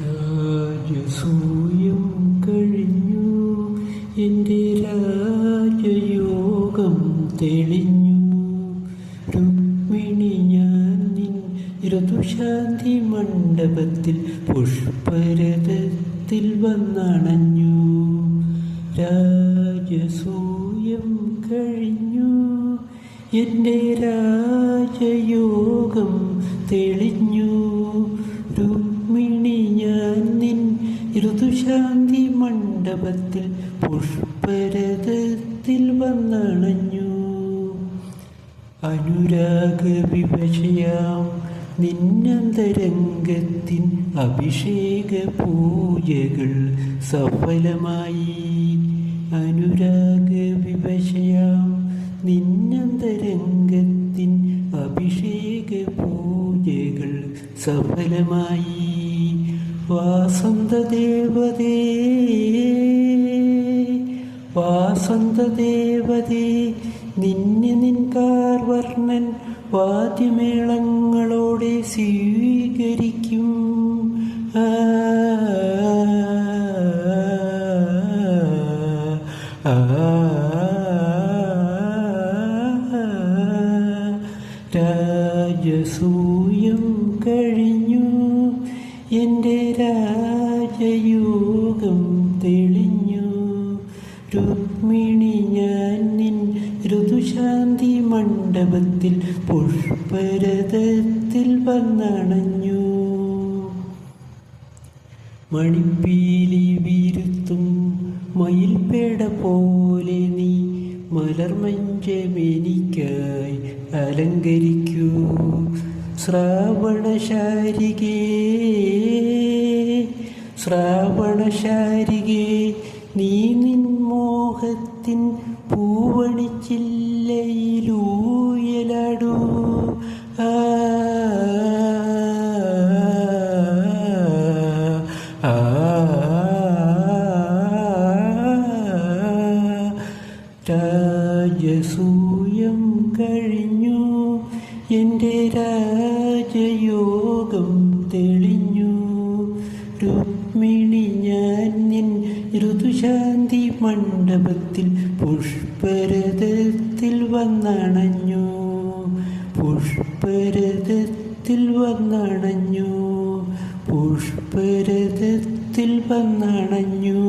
രാജസൂയം കഴിഞ്ഞു. എന്റെ രാജയോഗം തെളിഞ്ഞു. രുക്മിണി ഞാൻ നിൻ ഋതുശാന്തി മണ്ഡപത്തിൽ പുഷ്പരഥത്തിൽ വന്നണഞ്ഞു. രാജസൂയം കഴിഞ്ഞു. എന്റെ രാജയോഗം തെളിഞ്ഞു. ഋതുശാന്തി മണ്ഡപത്തിൽ പുഷ്പരഥത്തിൽ വന്നണഞ്ഞു അനുരാഗ വിഭജയാം നിന്നന്തരംഗത്തിൻ അഭിഷേക പൂജകൾ സഫലമായി. അനുരാഗ വിവശയാം നിന്നന്തരംഗത്തിൻ അഭിഷേക പൂജകൾ സഫലമായി. വാസന്തദേവതേ വാസന്തദേവതേ നിന്നെ നിൻകാർ വർണൻ വാദ്യമേളങ്ങളോടെ സ്വീകരിക്കും ആ, രാജസൂയം രാജയോഗം തെളിഞ്ഞു. രുക്മിണി ഞാൻ നിൻ ഋതുശാന്തി മണ്ഡപത്തിൽ പുഷ്പരഥത്തിൽ വന്നണഞ്ഞു. മണിപ്പീലി വീരുത്തും മയിൽപ്പേട പോലെ നീ മലർമഞ്ചമെനിക്കായി അലങ്കരിക്കൂ. ശ്രാവണശാരികേ ശ്രാവണശാരികേ നീ നിൻ മോഹത്തിൻ പൂവണിച്ചില്ലയിലൂയലാടൂ ആ രാജസൂയം കഴിഞ്ഞു എന്റെ രാജയോഗം തെളിഞ്ഞു. രുക്മിണി ഞാൻ നിൻ ഋതുശാന്തി മണ്ഡപത്തിൽ പുഷ്പരഥത്തിൽ വന്നണഞ്ഞു. പുഷ്പരഥത്തിൽ വന്നണഞ്ഞു. പുഷ്പരഥത്തിൽ വന്നണഞ്ഞു.